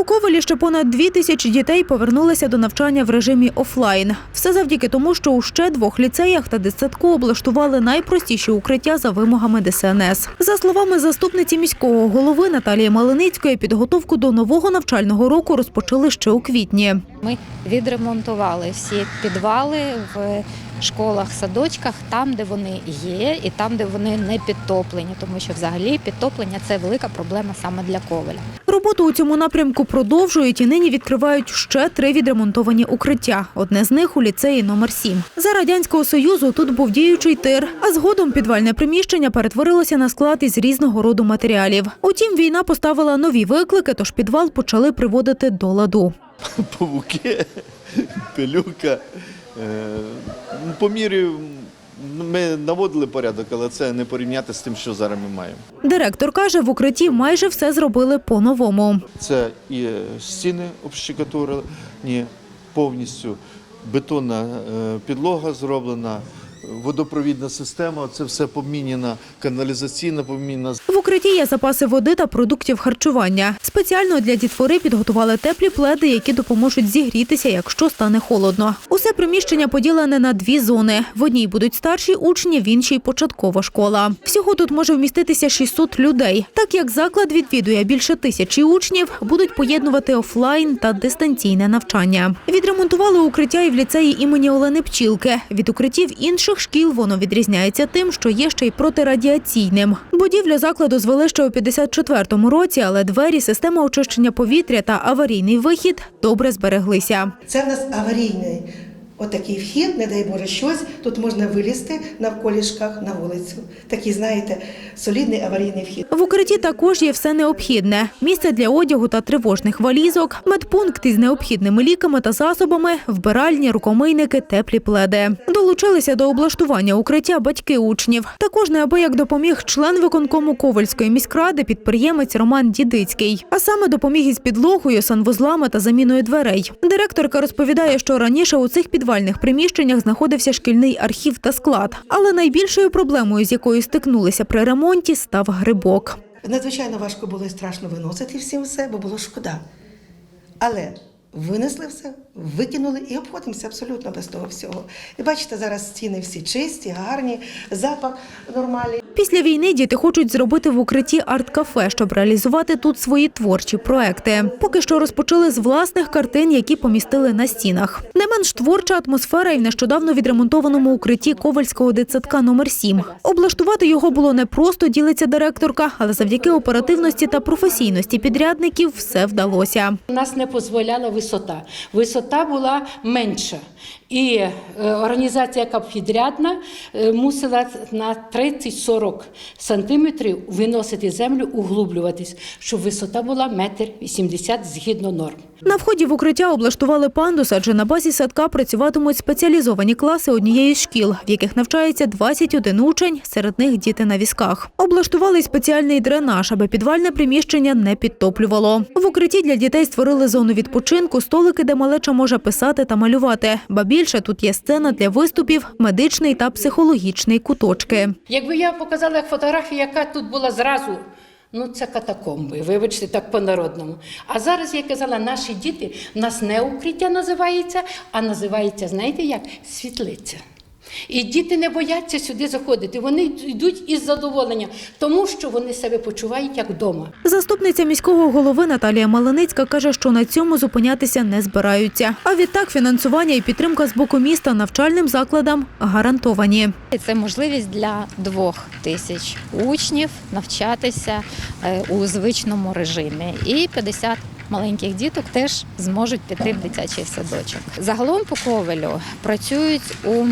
У Ковелі ще понад дві тисячі дітей повернулися до навчання в режимі офлайн. Все завдяки тому, що у ще двох ліцеях та дитсадку облаштували найпростіші укриття за вимогами ДСНС. За словами заступниці міського голови Наталії Малиницької, підготовку до нового навчального року розпочали ще у квітні. Ми відремонтували всі підвали в школах, садочках, там, де вони є, і там, де вони не підтоплені, тому що взагалі підтоплення це велика проблема саме для коваля. Роботу у цьому напрямку продовжують і нині відкривають ще три відремонтовані укриття. Одне з них у ліцеї номер 7 За радянського союзу тут був діючий тир, а згодом підвальне приміщення перетворилося на склад із різного роду матеріалів. Утім, війна поставила нові виклики, тож підвал почали приводити до ладу. павуки, пилюка. Е, ну, По мірі ми наводили порядок, але це не порівняти з тим, що зараз ми маємо. Директор каже, в укритті майже все зробили по-новому. Це і стіни общикатурені повністю, бетонна е, підлога зроблена, водопровідна система, це все поміняно, каналізаційна поміняна. Укритті є запаси води та продуктів харчування. Спеціально для дітвори підготували теплі пледи, які допоможуть зігрітися, якщо стане холодно. Усе приміщення поділене на дві зони. В одній будуть старші учні, в іншій початкова школа. Всього тут може вміститися 600 людей. Так як заклад відвідує більше тисячі учнів, будуть поєднувати офлайн та дистанційне навчання. Відремонтували укриття і в ліцеї імені Олени Пчілки. Від укриттів інших шкіл воно відрізняється тим, що є ще й протирадіаційним. Будівлю закладу звели ще у 54-му році, але двері, система очищення повітря та аварійний вихід добре збереглися. Це в нас аварійний отакий вхід, не дай Боже щось. Тут можна вилізти навколішках на вулицю. Такий, знаєте, солідний аварійний вхід. В укритті також є все необхідне: місце для одягу та тривожних валізок, медпункт із необхідними ліками та засобами, вбиральні, рукомийники, теплі пледи. Долучилися до облаштування укриття батьки учнів. Також неабияк допоміг член виконкому Ковальської міськради, підприємець Роман Дідицький. А саме допоміг із підлогою, санвузлами та заміною дверей. Директорка розповідає, що раніше у цих підвальних приміщеннях знаходився шкільний архів та склад. Але найбільшою проблемою, з якою стикнулися при ремонті, став грибок. Надзвичайно важко було і страшно виносити всім все, бо було шкода. Але винесли все, викинули і обходимося абсолютно без того всього. І бачите, зараз стіни всі чисті, гарні, запах нормальний. Після війни діти хочуть зробити в укритті арт-кафе, щоб реалізувати тут свої творчі проекти. Поки що розпочали з власних картин, які помістили на стінах. Не менш творча атмосфера і в нещодавно відремонтованому укритті Ковальського дитсадка номер 7 Облаштувати його було не просто ділиться директорка, але завдяки оперативності та професійності підрядників все вдалося. Нас не дозволяла висота. Висота була менша. І е, організація, яка підрядна, е, мусила на 30-40 сантиметрів виносити землю, углублюватись, щоб висота була метр 80 згідно норм. На вході в укриття облаштували пандус, адже на базі садка працюватимуть спеціалізовані класи однієї з шкіл, в яких навчається 21 учень, серед них діти на візках. Облаштували й спеціальний дренаж, аби підвальне приміщення не підтоплювало. В укритті для дітей створили зону відпочинку, столики, де малеча може писати та малювати. Ба більше тут є сцена для виступів, медичний та психологічний куточки. Якби я показала фотографію, яка тут була зразу. Ну, це катакомби, вибачте, так по-народному. А зараз я казала, наші діти, в нас не укриття називається, а називається, знаєте як? Світлиця. І діти не бояться сюди заходити. Вони йдуть із задоволенням, тому що вони себе почувають як вдома. Заступниця міського голови Наталія Малиницька каже, що на цьому зупинятися не збираються. А відтак фінансування і підтримка з боку міста навчальним закладам гарантовані. Це можливість для двох тисяч учнів навчатися е, у звичному режимі. І 50 маленьких діток теж зможуть піти в дитячий садочок. Загалом по Ковелю працюють у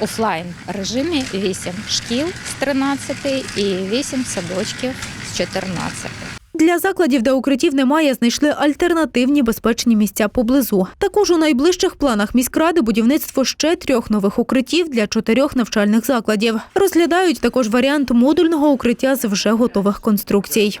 офлайн режимі 8 шкіл з 13 і 8 садочків з 14. Для закладів, де укриттів немає, знайшли альтернативні безпечні місця поблизу. Також у найближчих планах міськради будівництво ще трьох нових укриттів для чотирьох навчальних закладів. Розглядають також варіант модульного укриття з вже готових конструкцій.